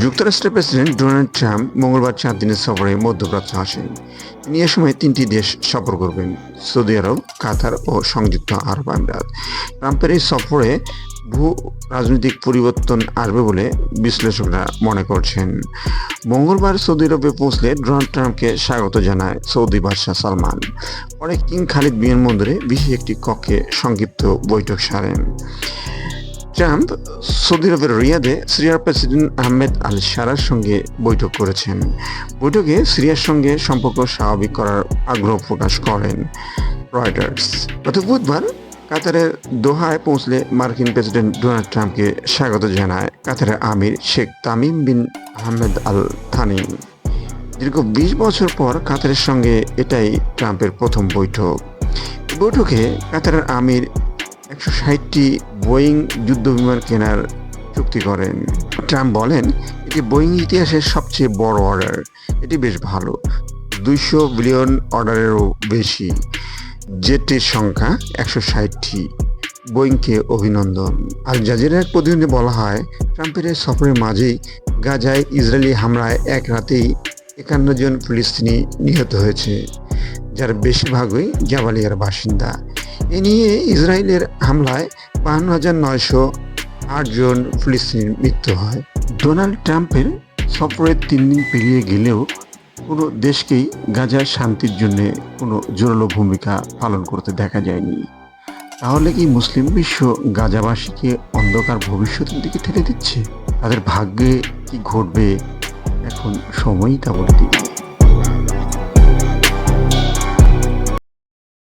যুক্তরাষ্ট্রের president Donald Trump মঙ্গলবার চার দিনের সফরে মধ্যপ্রাচ্য আসেন। তিনি এ সময় তিনটি দেশ সফর করবেন, সৌদি আরব, কাতার ও সংযুক্ত আরব আমিরাত। ট্রাম্পের এই সফরে ভূ রাজনৈতিক পরিবর্তন আসবে বলে বিশ্লেষকরা মনে করছেন। মঙ্গলবার সৌদি আরবে পৌঁছলে ডোনাল্ড ট্রাম্পকে স্বাগত জানায় সৌদি বাদশাহ সালমান। পরে কিং খালিদ বিমানবন্দরে বিশেষ একটি কক্ষে সংক্ষিপ্ত বৈঠক সারেন। ট্রাম্প সৌদি আরবের রিয়াদে সিরিয়ার প্রেসিডেন্ট আহমেদ আল সারার সঙ্গে বৈঠক করেছেন। বৈঠকে সিরিয়ার সঙ্গে সম্পর্ক স্বাভাবিক করার আগ্রহ প্রকাশ করেন রয়টার্স। গত বুধবার কাতারের দোহায় পৌঁছলে মার্কিন প্রেসিডেন্ট ডোনাল্ড ট্রাম্পকে স্বাগত জানায় কাতারের আমির Sheikh Tamim bin Ahmed Al Thani দীর্ঘ বিশ বছর পর কাতারের সঙ্গে এটাই ট্রাম্পের প্রথম বৈঠক। বৈঠকে কাতারের আমির একশো ষাটটি বোয়িং যুদ্ধবিমান কেনার চুক্তি করেন। ট্রাম্প বলেন, এটি বোয়িং ইতিহাসের সবচেয়ে বড় অর্ডার। এটি বেশ ভালো। দুইশো বিলিয়ন অর্ডারেরও বেশি। জেটের সংখ্যা একশো ষাটটি। বোয়িংকে অভিনন্দন। আল জাজিরার এক প্রতিনিধি বলা হয়, ট্রাম্পের সফরের মাঝেই গাজায় ইসরায়েলি হামলায় এক রাতেই একান্ন জন ফিলিস্তিনি নিহত হয়েছে, যার বেশিরভাগই জাবালিয়ার বাসিন্দা। এ নিয়ে ইসরায়েলের হামলায় বাহান্ন হাজার নয়শো আটজন ফিলিস্তিনির মৃত্যু হয়। ডোনাল্ড ট্রাম্পের সফরের তিন দিন পেরিয়ে গেলেও কোনো দেশকেই গাজার শান্তির জন্য কোনো জোরালো ভূমিকা পালন করতে দেখা যায়নি। তাহলে কি মুসলিম বিশ্ব গাজাবাসীকে অন্ধকার ভবিষ্যতের দিকে ঠেলে দিচ্ছে? তাদের ভাগ্যে কি ঘটবে? এখন সময়ই তা বলে দিবে